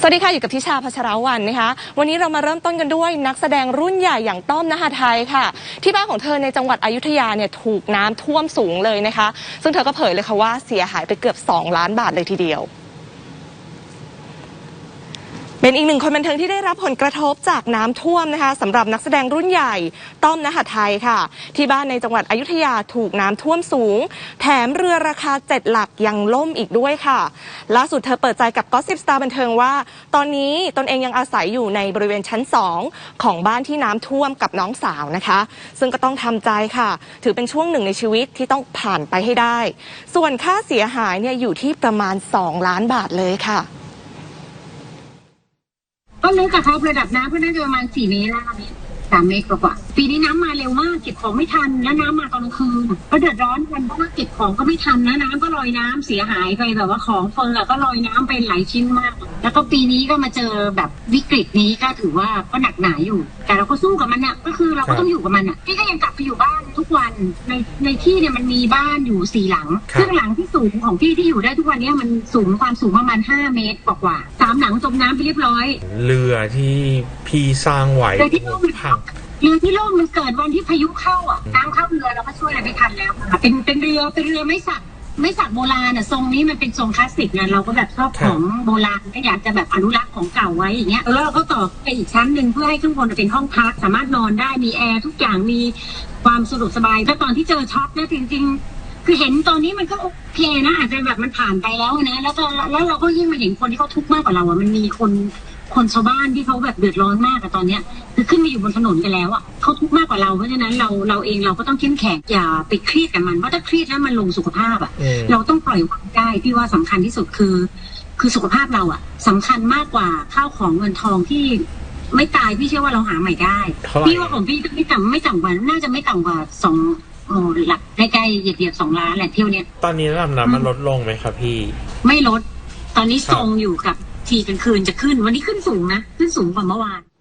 สวัสดีค่ะอยู่กับทิชาพัชรวันนะคะ วันนี้เรามาเริ่มต้นกันด้วยนักแสดงรุ่นใหญ่อย่างต้อมนหาไทยค่ะ ที่บ้านของเธอในจังหวัดอยุธยาเนี่ยถูกน้ำท่วมสูงเลยนะคะ ซึ่งเธอก็เผยเลยค่ะว่าเสียหายไปเกือบ 2 ล้านบาทเลยทีเดียว เป็นอีกหนึ่งคนบันเทิงที่ได้รับผลกระทบจากน้ำท่วมนะคะสำหรับนักแสดงรุ่นใหญ่ ต้อมนหาไทยค่ะ ที่บ้านในจังหวัดอยุธยาถูกน้ำท่วมสูง แถมเรือราคาเจ็ดหลักยังล่มอีกด้วยค่ะ ล่าสุดเธอเปิดใจกับก็สิบสตาร์บันเทิงว่า ตอนนี้ตนเองยังอาศัยอยู่ในบริเวณชั้น2ของบ้านที่น้ำท่วมกับน้องสาวนะคะ ซึ่งก็ต้องทำใจค่ะ ถือเป็นช่วงหนึ่งในชีวิตที่ต้องผ่านไปให้ได้ ส่วนค่าเสียหายเนี่ยอยู่ที่ประมาณ 2 ล้านบาทเลยค่ะ ก็รู้จากเขาระดับน้ำก็น่าจะประมาณสี่เมตรแล้วตอนนี้สามเมตรกว่าปีนี้น้ำมาเร็วมากเก็บของไม่ทันแล้วน้ำมาตอนกลางคืนก็เดือดร้อนกันเพราะว่าเก็บของก็ไม่ทันนะน้ำก็ลอยน้ำเสียหายไปแบบว่าของเฟอร์อะก็ลอยน้ำไปหลายชิ้นมาก แล้วก็ปีนี้ก็มาเจอแบบวิกฤตนี้ก็ถือว่าก็หนักหนาอยู่ แต่เราก็สู้กับมันอะก็คือเราก็ต้องอยู่กับมันอะพี่ก็ยังกลับไปอยู่บ้านทุกวันในในที่เนี่ยมันมีบ้านอยู่สี่หลังครับซึ่งหลังที่สูงของพี่ที่อยู่ได้ทุกวันเนี้มันสูงความสูงประมาณห้าเมตรกว่าๆสามหลังจมน้ำไปเรียบร้อย เรือที่พี่สร้างไว้เรือที่ล่มพังเรือที่ล่มมันเกิดวันที่พายุเข้าอะน้ำเข้าเรือเราก็ช่วยอะไรไม่ทันแล้วค่ะเป็นเป็นเรือเป็นเรือไม้สัก ไม้สักโบราณอะทรงนี้มันเป็นทรงคลาสสิกไงเราก็แบบชอบครัขบองโบราณก็อยากจะแบบอนุรักษ์ของเก่าไว้อย่างเงี้ยแล้วเราก็ต่อไปอีกชั้นหนึ่งเพื่อให้ข้างบนเป็นห้องพักสามารถนอนได้มีแอร์ทุกอย่างมีความสะดวกสบายแล้วตอนที่เจอช็อคเนี่ยจริง ๆ คือเห็นตอนนี้มันก็โอเคนะอาจจะแบบมันผ่านไปแล้วนะแล้วก็แล้วเราก็ยิ่งมาเห็นคนที่เขาทุกข์มากกว่าเราอะมันมีคน คนชาวบ้านที่เขาแบบเดือดร้อนมากอะตอนเนี้ยคือขึ้นมาอยู่บนถนนกันแล้วอะเขาทุกข์มากกว่าเราเพราะฉะนั้นเราเราเองเราก็ต้องเข้มแข็งอย่าไปเครียดกับมันเพราะถ้าเครียดแล้วมันลงสุขภาพอะอืมเราต้องปล่อยวางได้พี่ว่าสำคัญที่สุดคือ คือสุขภาพเราอะสำคัญมากกว่าข้าวของเงินทองที่ไม่ตายพี่เชื่อว่าเราหาใหม่ได้ เท่าไหร่ พี่ว่าของพี่ไม่ต่ำไม่ต่ำกว่าน่าจะไม่ต่ำกว่าสองโอ้หลักใกล้ๆเหยียดเหยียดๆสองล้านแหละเที่ยวเนี้ย ตอนนี้ระดับน้ำมันลดลงไหมครับพี่ ไม่ลด ตอนนี้ครับ ทรงอยู่กับ ทีกลางคืนจะขึ้น วันนี้ขึ้นสูงนะ ขึ้นสูงกว่าเมื่อวาน